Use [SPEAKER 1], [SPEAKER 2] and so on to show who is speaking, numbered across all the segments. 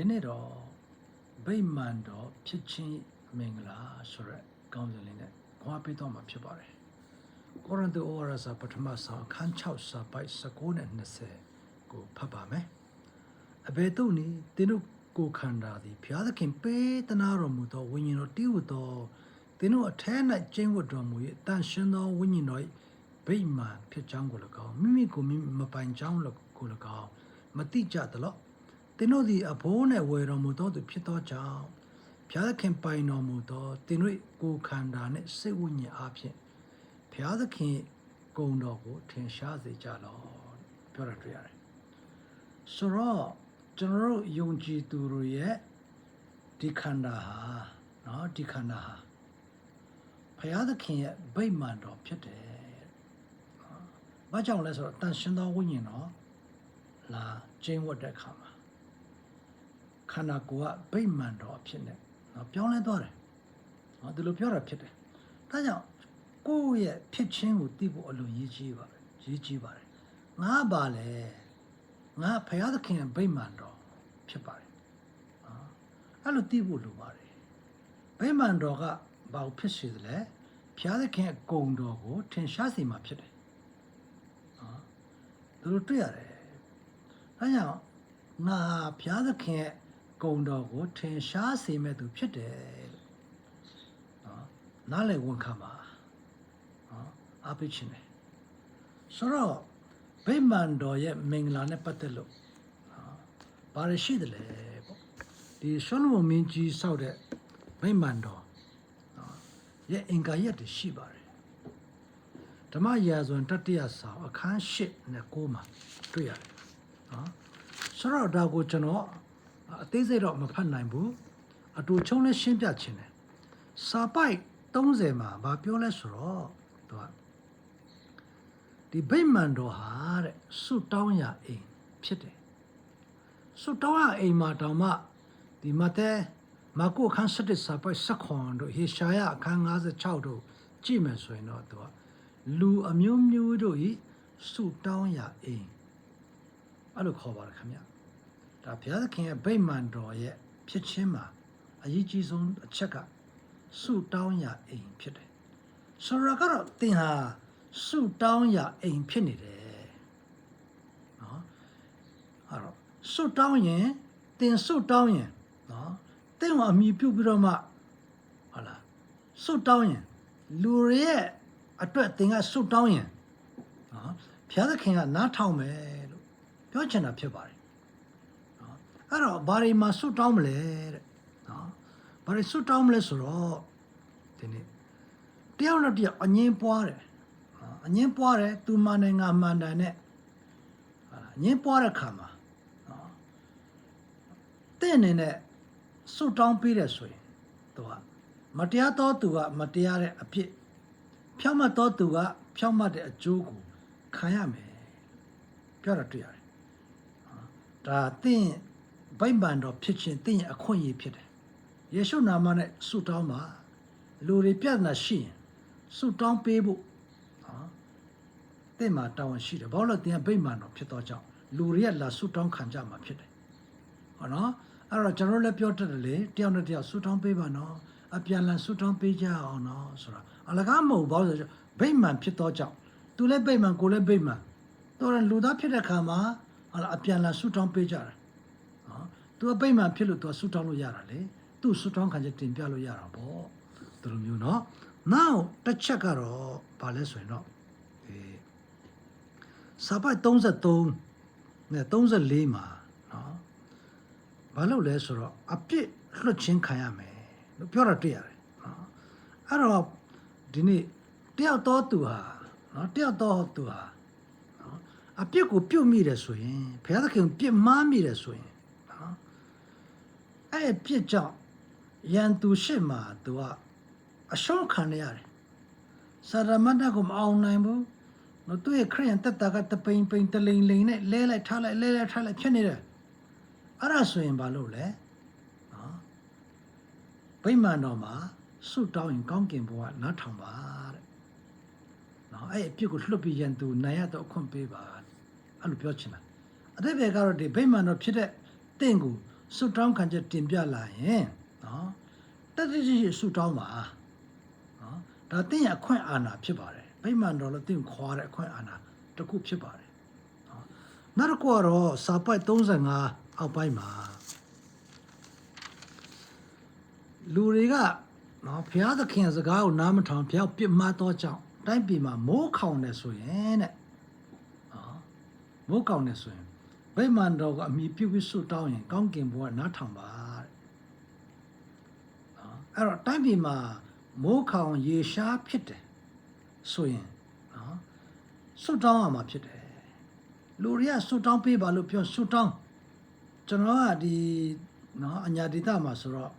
[SPEAKER 1] ဒီနေ့တော့ဗိမာန်တော်ဖြစ်ချင်းမင်္ဂလာဆိုရက်ကောင်းစင်လေးနဲ့ခွာပေးတော့မှာဖြစ်ပါတယ်ကောရိန္သုဩဝါဒစာပထမဆောင်အခန်း6စာပိုက်19နဲ့20ကိုဖတ်ပါမယ်အဘယ်သို့နည်းသင်တို့ကိုယ်ခန္ဓာသည်ဘုရားသခင်ပေးသနာတော်မူသောဝိညာဉ်တော်တည်ဟူသောသင်တို့အထဲ၌ကျင့်ဝတ်တော်မူ၍တန်ရှင်းသောဝိညာဉ်တော်၏ဗိမာန်ဖြစ်ကြောင်းကို၎င်းမိမိကိုမိမိမပိုင်ကြောင်းကို၎င်းမတိကြသလော သင်တို့သည်အဘိုးနှင့်ဝယ်တော်မူသောသူဖြစ်သောကြောင့်ဘုရားသခင်ပိုင်တော်မူသောသင်တို့ကိုယ်ခန္ဓာနှင့်စိတ်ဝိညာဉ်အဖြစ်ဘုရားသခင်ဂုဏ်တော်ကိုထင်ရှားစေကြလော့ပြောတာတွေ့ရတယ်။ဆိုတော့ကျွန်တော်တို့ယုံကြည်သူတို့ရဲ့ဒီခန္ဓာဟာနော်ဒီခန္ဓာဟာဘုရားသခင်ရဲ့ဗိမာန်တော်ဖြစ်တယ်။ဘာကြောင့်လဲဆိုတော့တန်ရှင်သောဝိညာဉ်တော်လာကျင်းဝတ်တဲ့အခါမှာ ခန္ဓာကိုယ်ကဗိမာန်တော်အဖြစ်နဲ့နော်ပြောင်းလဲသွားတယ်။နော်ဒီလိုပြောတာဖြစ်တယ်။ဒါကြောင့်ကိုယ့်ရဲ့ဖြစ်ချင်းကိုသိဖို့အလိုရည်ကြီးပါတယ်။ရည်ကြီးပါတယ်။ငါပါလေငါဖရာသခင်ရဲ့ဗိမာန်တော်ဖြစ်ပါတယ်။နော်အဲ့လိုသိဖို့လိုပါတယ်။ဗိမာန်တော်ကဘာကိုဖြစ်စေသလဲ။ဖရာသခင်ရဲ့ဂုဏ်တော်ကိုထင်ရှားစေမှာဖြစ်တယ်။နော်ဒီလိုတွေ့ရတယ်။ဒါကြောင့်ငါဘုရားသခင်ရဲ့ ဂုဏ်တော်ကိုထင်ရှားစေမဲ့သူဖြစ်တယ်လို့နော်နားလည်ဝန်ခံပါနော်အားပေးခြင်းတယ်ဆိုတော့ဗိမာန်တော်ရဲ့မင်္ဂလာနဲ့ပတ်သက်လို့နော်ဘာရရှိတယ်လဲပေါ့ဒီရှောလမုန်မင်းကြီးဆောက်တဲ့ဗိမာန်တော်နော်ရဲ့အင်္ဂါရက်တွေရှိပါတယ်ဓမ္မရာဇဝင်တတိယဆောင်အခန်း၈နဲ့9မှာတွေ့ရတယ်နော်ဆိုတော့ဒါကိုကျွန်တော် အသေးစိတ်တော့မဖတ်နိုင်ဘူးအတူချုံနဲ့ရှင်းပြခြင်းတယ်စာပိုက်30မှာဗာပြောလဲဆိုတော့သူကဒီဗိမာန်တော်ဟာတဲ့ဆုတောင်းရအိမ်ဖြစ်တယ်ဆုတောင်းရအိမ်မှာတောင်မှဒီမဿဲမာကုအခန်း7စာပိုက်7ခွန်တို့ဟေရှာယအခန်း56တို့ကြည့်မယ်ဆိုရင်တော့သူကလူအမျိုးမျိုးတို့ဤဆုတောင်းရအိမ်အဲ့လိုခေါ်ပါတယ်ခင်ဗျ ဒါဘုရားသခင်ရဲ့ဗိမာန်တော်ရဲ့ဖြစ်ချင်းမှာအရေးကြီးဆုံးအချက်ကဆုတောင်းရာအိမ်ဖြစ်တယ်ဆိုတော့ကတော့သင်ဟာဆုတောင်းရာအိမ်ဖြစ်နေတယ်နော်အဲ့တော့ဆုတောင်းရင်သင်ဆုတောင်းရင်နော်သင်ကအမိပြုတ်ပြီးတော့မှဟုတ်လားဆုတောင်းရင်လူတွေရဲ့အတွက်သင်ကဆုတောင်းရင်နော်ဘုရားသခင်ကနားထောင်မယ်လို့ပြောချင်တာဖြစ်ပါတယ်နော် အဲ့တော့ဘာတွေမှာဆွတ်တောင်းမလဲတဲ့နော်ဘာတွေဆွတ်တောင်းမလဲဆိုတော့ဒီနေ့တယောက်နဲ့တယောက်အငင်းပွားတယ်နော်အငင်းပွားတယ်သူမှန်တယ်ငါမှန်တယ်နဲ့ဟာလားအငင်းပွားတဲ့ခါမှာနော်တဲ့အနေနဲ့ဆွတ်တောင်းပေးတယ်ဆိုရင်သူကမတရားသောသူကမတရားတဲ့အဖြစ်ဖြောင့်မတ်သောသူကဖြောင့်မတ်တဲ့အကျိုးကိုခံရမယ်ပြောတာတွေ့ရတယ်။ဒါသင် ဗိမာန်တော်ဖြစ်ခြင်းသင်ရဲ့အခွင့်အရေးဖြစ်တယ်။ယေရှုနာမနဲ့ဆုတောင်းပါလူတွေပြဿနာရှိရင်ဆုတောင်းပေးဖို့နော်သင်မှာတာဝန်ရှိတယ်။ဘာလို့လဲသင်ကဗိမာန်တော်ဖြစ်သောကြောင့်လူတွေကလာဆုတောင်းခံကြမှာဖြစ်တယ်။ဟောနော်အဲ့တော့ကျွန်တော်လည်းပြောတတ်တယ်လေတယောက်နဲ့တယောက်ဆုတောင်းပေးပါနော်အပြန်လန်ဆုတောင်းပေးကြအောင်နော်ဆိုတာအလကားမဟုတ်ဘာလို့လဲဆိုတော့ဗိမာန်ဖြစ်သောကြောင့်သူလည်းဗိမာန်ကိုလည်းဗိမာန်တော်တယ်လူသားဖြစ်တဲ့ခါမှာဟာလားအပြန်လန်ဆုတောင်းပေးကြတယ် နော်သူကဗိမာန်ဖြစ်လို့သူကဆုတောင်းလို့ရတာလေသူဆုတောင်းခံချက်တင်ပြလို့ရတာပေါ့ဒီလိုမျိုးနော်နောက်တစ်ချက်ကတော့ဘာလဲဆိုရင်တော့ဒီစာပိုက်33နဲ့34မှာနော်ဘာလို့လဲဆိုတော့အပြစ်လွတ်ချင်းခံရမယ်လို့ပြောတာတွေ့ရတယ်နော်အဲ့တော့ဒီနေ့တယောက်တော့သူဟာနော်တယောက်တော့သူဟာနော်အပြစ်ကိုပြုတ်မိတယ်ဆိုရင်ဘုရားသခင်ပြစ်မှားမိတယ်ဆိုရင်နော် အဲ့ပြစ်ကြောင့်ယန်သူရှစ်မှာသူကအရှုံးခံရတယ်စာရမဏေကိုမအောင်နိုင်ဘူးနော်သူ့ရဲ့ခရိယန်တက်တာကတပိန်ပိန်တလိန်လိန်နဲ့လဲလိုက်ထားလိုက်လဲလိုက်ထားလိုက်ဖြစ်နေတယ်အဲ့ဒါဆိုရင်ဘာလို့လဲနော်ဗိမာန်တော်မှာဆုတောင်းရင်ကောင်းကင်ဘုရားနားထောင်ပါတဲ့နော်အဲ့အပြစ်ကိုလွတ်ပြီးရန်သူနိုင်ရတော့အခွင့်ပေးပါအဲ့လိုပြောချင်တာအတိတ်ဘယ်ကတော့ဒီဗိမာန်တော်ဖြစ်တဲ့တင့်ကို ဆုတောင်းခံချက်တင်ပြလာရင်နော်တတိရှိရှိဆုတောင်းပါနော်ဒါတင့်ရအခွင့်အာဏာဖြစ်ပါတယ်ဗိမာန်တော်လည်းတင့်ခွာတဲ့အခွင့်အာဏာတစ်ခုဖြစ်ပါတယ်နော်နောက်တစ်ခုကတော့စာပိုက်35အောက်ပိုင်းမှာလူတွေကနော်ဘုရားသခင်စကားကိုနားမထောင်ဘုရားပြစ်မှားတော့ကြောင့်တိုင်းပြည်မှာမိုးခေါင်နေဆိုရင်တဲ့နော်မိုးခေါင်နေဆိုရင် ဗိမာန်တော်ကအမိပြုပြီးဆုတောင်းရင်ကောင်းကင်ဘုရားနားထောင်ပါတဲ့နော်အဲ့တော့တိုင်းပြည်မှာမိုးခေါင်ရေရှားဖြစ်တယ်ဆိုရင်နော်ဆုတောင်းရမှာဖြစ်တယ်လူတွေကဆုတောင်းပေးပါလို့ပြောဆုတောင်းကျွန်တော်ကဒီနော်အညာဒေတာမှာဆိုတော့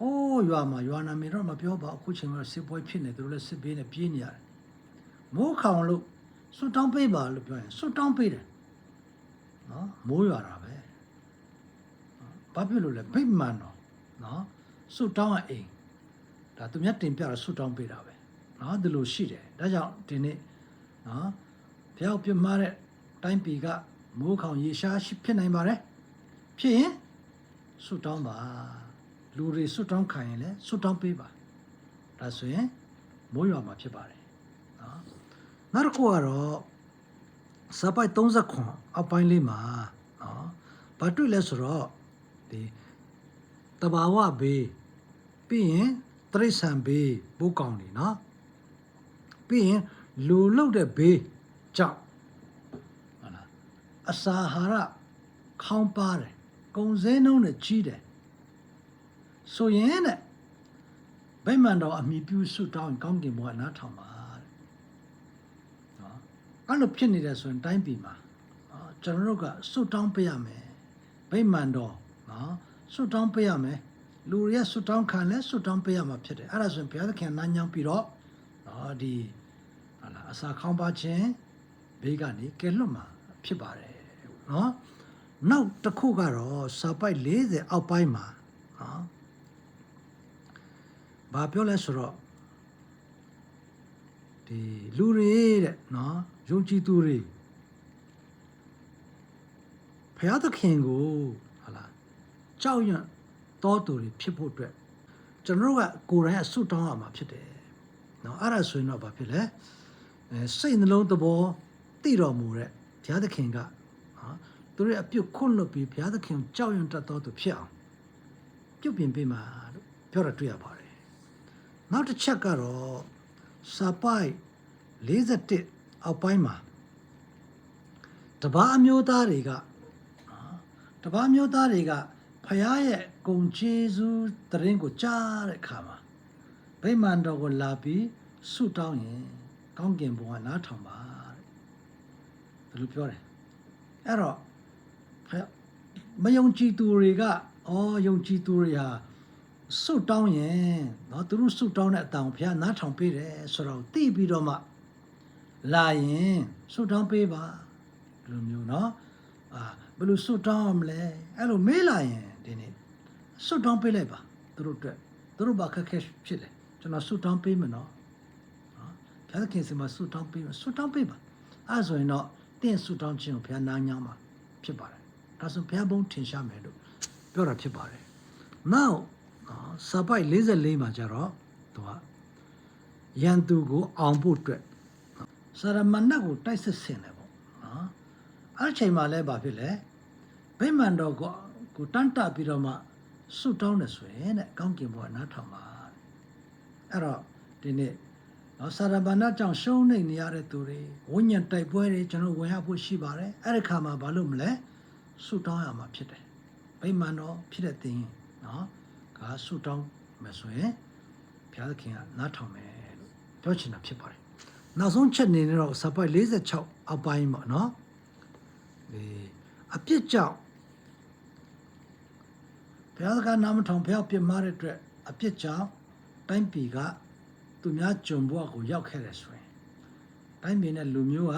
[SPEAKER 1] အိုးရွာမှာရွာနာမည်တော့မပြောပါဘူးအခုချိန်မှာစစ်ပွဲဖြစ်နေသူတို့လည်းစစ်ဘေးနဲ့ပြေးနေရတယ်မိုးခေါင်လို့ဆုတောင်းပေးပါလို့ပြောရင်ဆုတောင်းပေးတယ် နော်မိုးရွာတာပဲနော်ဘာဖြစ်လို့လဲဗိမာန်တော်နော်ဆုတောင်းရအိမ်ဒါသူများတင်ပြတော့ဆုတောင်းပေးတာပဲနော်ဒီလိုရှိတယ်ဒါကြောင့်ဒီနေ့နော်ဘုရားပြမတဲ့တိုင်းပြည်ကမိုးခေါင်ရေရှားရှိဖြစ်နိုင်ပါတယ်ဖြစ်ရင်ဆုတောင်းပါလူတွေဆုတောင်းခံရင်လည်းဆုတောင်းပေးပါဒါဆိုရင်မိုးရွာမှာဖြစ်ပါတယ်နော်နောက်တစ်ခုကတော့ စာပိုက်30ခွန်အောက်ပိုင်းလေးမှာနော်ဘာတွေ့လဲဆိုတော့ဒီတဘာဝဘေးပြီးရင်တရိษံဘေးဘုတ်ကောင်နေနော်ပြီးရင်လူလုတ်တဲ့ဘေးကြောင့်ဟုတ်လားအစာဟာရခေါင်းပါတယ်ကုံစဲနှုံးနဲ့ကြီးတယ်ဆိုရင်တဲ့ဗိမာန်တော်အမိပြုဆုတောင်းရင်ကောင်းကင်ဘုရားနားထောင်ပါတဲ့နော် အဲ့လိုဖြစ်နေတယ်ဆိုရင်တိုင်းပြည်မှာနော်ကျွန်တော်တို့ကစွတ်တောင်းပေးရမယ်ဗိမာန်တော်နော်စွတ်တောင်းပေးရမယ်လူတွေကစွတ်တောင်းခံလဲစွတ်တောင်းပေးရမှာဖြစ်တယ်အဲ့ဒါဆိုရင်ဘုရားသခင်နားညောင်းပြီးတော့နော်ဒီဟာလာအစာခေါင်းပါခြင်းဘေးကနေကဲလွတ်မှာဖြစ်ပါတယ်နော်နောက်တစ်ခုကတော့စာပိုက်40အောက်ပိုင်းမှာနော်ဘာပြောလဲဆိုတော့ ဒီလူတွေတဲ့နော်ယုံကြည်သူတွေဘုရားသခင်ကိုဟာလားကြောက်ရွံ့တော်သူတွေဖြစ်ဖို့အတွက်ကျွန်တော်တို့ကကိုယ်တိုင်အဆုတောင်းရမှာဖြစ်တယ်နော်အဲ့ဒါဆိုရင်တော့ဘာဖြစ်လဲအဲစိတ်နှလုံးသဘောသိတော်မူတဲ့ဘုရားသခင်ကနော်သူတို့ရဲ့အပြုတ်ခွန့်လွတ်ပြီးဘုရားသခင်ကိုကြောက်ရွံ့တတ်တော်သူဖြစ်အောင်ပြုတ်ပြင်ပေးမှာလို့ပြောရတွေ့ရပါတယ်နောက်တစ်ချက်ကတော့ စာပိုက်41အောက်ပိုင်းမှာတပားအမျိုးသားတွေကနော်တပားအမျိုးသားတွေကဖယားရဲ့ဂုံကျေးဇူးတရင်ကိုကြားတဲ့အခါမှာဗိမာန်တော်ကိုလာပြီးဆုတောင်းရင်ကောင်းကင်ဘုံကနားထောင်ပါတဲ့ဘယ်လိုပြောတယ်အဲ့တော့ဖယားမယုံကြည်သူတွေကအော်ယုံကြည်သူတွေဟာ ဆုတ်တောင်းရင်เนาะသူတို့ဆုတ်တောင်းတဲ့အတောင်ဘုရားနားထောင်ပေးတယ်ဆိုတော့သိပြီးတော့မှလာရင်ဆုတ်တောင်းပေးပါဒီလိုမျိုးเนาะအာဘယ်လိုဆုတ်တောင်းရမလဲအဲ့လိုမေးလာရင်ဒီနေ့ဆုတ်တောင်းပေးလိုက်ပါသူတို့အတွက်သူတို့ဘာခက်ခဲဖြစ်လဲကျွန်တော်ဆုတ်တောင်းပေးမယ်နော်နော်ဘုရားသခင်စမှာဆုတ်တောင်းပေးမယ်ဆုတ်တောင်းပေးပါအဲ့ဆိုရင်တော့တင့်ဆုတ်တောင်းခြင်းကိုဘုရားနားညောင်းမှာဖြစ်ပါတယ်ဒါဆိုဘုရားဘုန်းထင်ရှားမယ်လို့ပြောတာဖြစ်ပါတယ် now နော် စာပိုက်44မှာကျတော့သူကရန်သူကိုအောင်ဖို့အတွက်စရမဏတ်ကိုတိုက်စစ်ဆင်တယ်ပေါ့နော်အဲ့ဒီချိန်မှာလဲဘာဖြစ်လဲဗိမာန်တော်ကိုကိုတန်းတပြီးတော့မှဆုတောင်းတယ်ဆိုရင်တဲ့ကောင်းကင်ဘုရားနားထောင်ပါတဲ့အဲ့တော့ဒီနေ့နော်စာရမဏတ်ကြောင့်ရှုံးနေနေရတဲ့သူတွေဝိညာဉ်တိုက်ပွဲတွေကျွန်တော်ဝင်ရဖို့ရှိပါတယ်အဲ့ဒီခါမှာဘာလို့မလဲဆုတောင်းရမှာဖြစ်တယ်ဗိမာန်တော်ဖြစ်တဲ့တင်နော် ကဆူတောင်းမယ်ဆိုရင်ဘုရားသခင်ကနားထောင်မယ်လို့ပြောချင်တာဖြစ်ပါတယ်။နောက်ဆုံးချက်နေနေတော့စပိုက်46အပိုင်းပေါ့နော်။ဒီအပြစ်ကြောင့်ဘုရားသခင်နာမထောင်ဘုရားပြစ်မှားတဲ့အတွက်အပြစ်ကြောင့်တိုင်းပြည်ကသူများဂျုံဘဝကိုရောက်ခဲ့တယ်ဆိုရင်တိုင်းပြည်နဲ့လူမျိုးက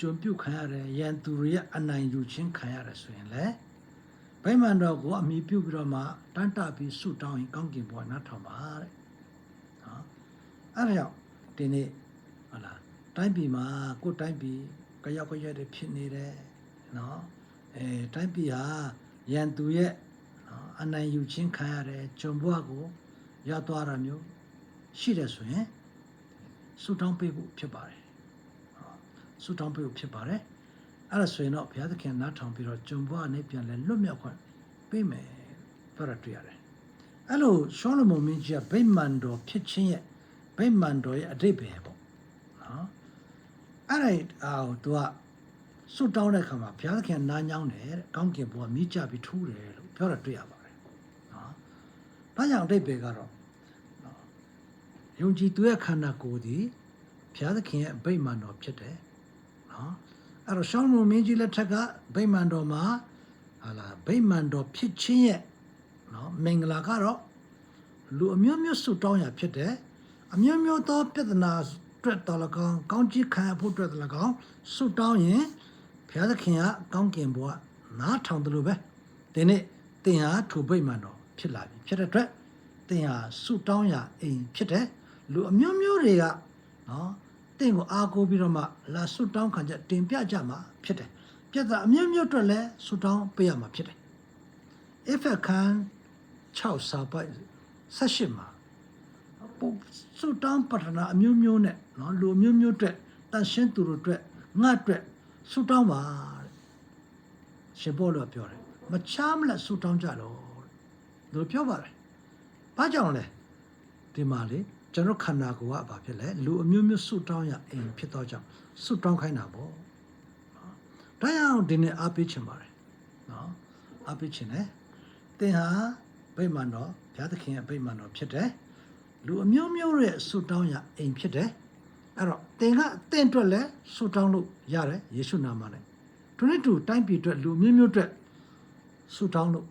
[SPEAKER 1] ဂျုံပြုတ်ခံရတယ်ရန်သူတွေရဲ့အနိုင်ယူခြင်းခံရတယ်ဆိုရင်လည်း ဗိမာန်တော်ကိုအမိပြုပြီးတော့မှတန်းတပြီးဆုတောင်းရင်ကောင်းကင်ဘုရားနားထောင်ပါတဲ့။နော်။အဲ့ဒါကြောင့်ဒီနေ့ဟုတ်လားတိုင်းပြည်မှာကိုယ်တိုင်းပြည်ကြရောက်ကြရက်တွေဖြစ်နေတယ်နော်။အဲတိုင်းပြည်ဟာရန်သူရဲ့နော်အနိုင်ယူခြင်းခံရတယ်ဂျုံဘွားကိုရောက်သွားတာမျိုးရှိတယ်ဆိုရင်ဆူတောင်းပေးဖို့ဖြစ်ပါတယ်နော်ဆူတောင်းပေးဖို့ဖြစ်ပါတယ် အဲ့ဒါဆိုရင်တော့ဘုရားသခင်နားထောင်ပြီးတော့ဂျုံဘွားနဲ့ပြန်လဲလွတ်မြောက်ခွင့်ပေးမယ်ပြောရတွေ့ရတယ်အဲ့လိုရှောလမုန်မင်းကြီးကဗိမာန်တော်ဖြစ်ခြင်းရဲ့ဗိမာန်တော်ရဲ့အတိတ်ပဲပေါ့နော်အဲ့ဒါအော်သူကစွတ်တောင်းတဲ့ခါမှာဘုရားသခင်နားညောင်းတယ်တဲ့ကောင်းကင်ဘုရားမိကြပြီးထူးတယ်လို့ပြောတာတွေ့ရပါတယ်နော်။ဒါကြောင့်အတိတ်ပဲကတော့နော်ယုံကြည်သူရဲ့ခန္ဓာကိုယ်ဒီဘုရားသခင်ရဲ့ဗိမာန်တော်ဖြစ်တယ်နော်။ အဲ့တော့ရှောင်းမုန်မင်းကြီးလက်ထက်ကဗိမာန်တော်မှာဟာလာဗိမာန်တော်ဖြစ်ခြင်းရဲ့နော်မင်္ဂလာကတော့လူအမျိုးမျိုးစွတ်တောင်းရဖြစ်တယ်အမျိုးမျိုးသောပြဿနာအတွက်တော်လကောင်းကောင်းကြီးခံရဖို့အတွက်တော်လကောင်းစွတ်တောင်းရင်ဘုရားသခင်ကကောင်းကင်ဘုရားနားထောင်တယ်လို့ပဲဒီနေ့သင်ဟာထူပိတ်မှန်တော့ဖြစ်လာပြီဖြစ်တဲ့အတွက်သင်ဟာဆုတောင်းရအိမ်ဖြစ်တယ်လူအမျိုးမျိုးတွေကနော်သ င်ကိုအားကိုးပြီးတော့မှလာဆုတောင်းခံချက်တင်ပြကြမှာဖြစ်တယ်ပြဿနာအမျိုးမျိုးအတွက်လည်းဆုတောင်းပေးရမှာဖြစ်တယ် if ခန်း6စာပိုက်18မှာပုဆုတောင်းပတနာအမျိုးမျိုးနဲ့နော်လူအမျိုးမျိုးအတွက်တန်ရှင်းသူတို့အတွက်ငါ့အတွက်ဆုတောင်းပါတဲ့ရှင်ဘောလောပြောတယ်မချားမလက်ဆုတောင်းကြတော့တဲ့သူပြောပါတယ်ဘာကြောင့်လဲဒီမှာလေ ကျွန်တော်ခန္ဓာကိုယ်ကဘာဖြစ်လဲလူအမျိုးမျိုးဆုတောင်းရအိမ်ဖြစ်တော့ကြောင့်ဆုတောင်းခိုင်းတာပေါ့နော်ဒါကြောင့်ဒီနေ့အားပေးချင်ပါတယ်နော်အားပေးချင်တယ်သင်ဟာဗိမာန်တော်ဘုရားသခင်ရဲ့ဗိမာန်တော်ဖြစ်တယ်လူအမျိုးမျိုးရဲ့ဆုတောင်းရအိမ်ဖြစ်တယ်အဲ့တော့သင်ကအသင်အတွက်လည်းဆုတောင်းလို့ရတယ်ယေရှုနာမနဲ့သူနဲ့တူတိုင်းပြည်အတွက်လူအမျိုးမျိုးအတွက်ဆုတောင်းလို့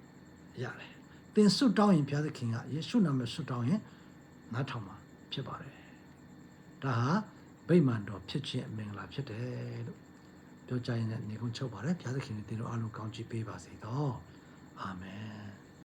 [SPEAKER 1] ရတယ်သင်ဆုတောင်းရင်ဘုရားသခင်ကယေရှုနာမနဲ့ဆုတောင်းရင်နားထောင်မှာ ဖြစ်ပါတယ်ဒါဟာဗိမာန်တော်ဖြစ်ခြင်းအမင်္ဂလာဖြစ်တယ်လို့ပြောကြရင်လည်းနေကုန်းချုပ်ပါတယ်ဘုရားသခင်နဲ့သင်တို့အားလုံးကောင်းချီးပေးပါစေတော့အာမင်